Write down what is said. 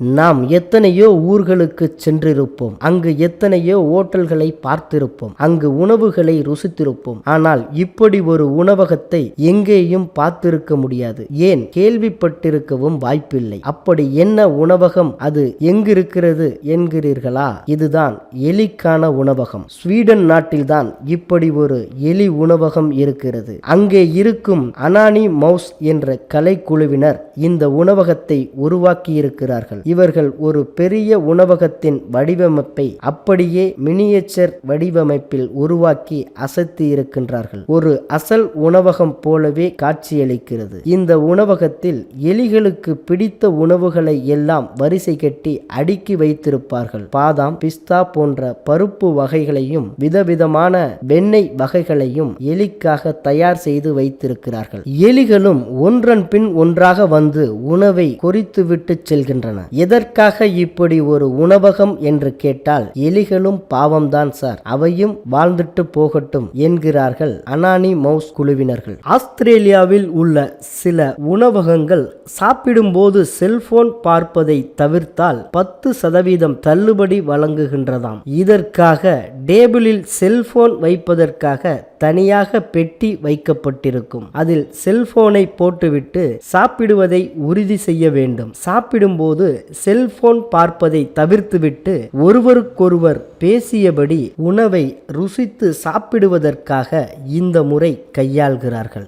நாம் எத்தனையோ ஊர்களுக்கு சென்றிருப்போம். அங்கு எத்தனையோ ஓட்டல்களை பார்த்திருப்போம். அங்கு உணவுகளை ருசித்திருப்போம். ஆனால் இப்படி ஒரு உணவகத்தை எங்கேயும் பார்த்திருக்க முடியாது. ஏன்? கேள்விப்பட்டிருக்கவும் வாய்ப்பில்லை. அப்படி என்ன உணவகம் அது? எங்கிருக்கிறது என்கிறீர்களா? இதுதான் எலிக்கான உணவகம். ஸ்வீடன் நாட்டில்தான் இப்படி ஒரு எலி உணவகம் இருக்கிறது. அங்கே இருக்கும் அனானி மவுஸ் என்ற கலைக்குழுவினர் இந்த உணவகத்தை உருவாக்கியிருக்கிறார்கள். இவர்கள் ஒரு பெரிய உணவகத்தின் வடிவமைப்பை அப்படியே மினியேச்சர் வடிவமைப்பில் உருவாக்கி அசத்தி இருக்கின்றார்கள். ஒரு அசல் உணவகம் போலவே காட்சியளிக்கிறது. இந்த உணவகத்தில் எலிகளுக்கு பிடித்த உணவுகளை எல்லாம் வரிசை கட்டி அடுக்கி வைத்திருப்பார்கள். பாதாம் பிஸ்தா போன்ற பருப்பு வகைகளையும் விதவிதமான வெண்ணெய் வகைகளையும் எலிக்காக தயார் செய்து வைத்திருக்கிறார்கள். எலிகளும் ஒன்றன் பின் ஒன்றாக வந்து உணவை கொறித்துவிட்டு செல்கின்றன. எதற்காக இப்படி ஒரு உணவகம் என்று கேட்டால் எலிகளும் பாவம்தான் சார் அவையும் வாழ்ந்துட்டு போகட்டும் என்கிறார்கள் அனானி மவுஸ் குழுவினர்கள். ஆஸ்திரேலியாவில் உள்ள சில உணவகங்கள் சாப்பிடும்போது செல்போன் பார்ப்பதை தவிர்த்தால் பத்து சதவீதம் தள்ளுபடி வழங்குகின்றதாம். இதற்காக டேபிளில் செல்போன் வைப்பதற்காக தனியாக பெட்டி வைக்கப்பட்டிருக்கும். அதில் செல்போனை போட்டுவிட்டு சாப்பிடுவதை உறுதி செய்ய வேண்டும். சாப்பிடும்போது செல்போன் பார்ப்பதை தவிர்த்துவிட்டு ஒருவருக்கொருவர் பேசியபடி உணவை ருசித்து சாப்பிடுவதற்காக இந்த முறை கையாள்கிறார்கள்.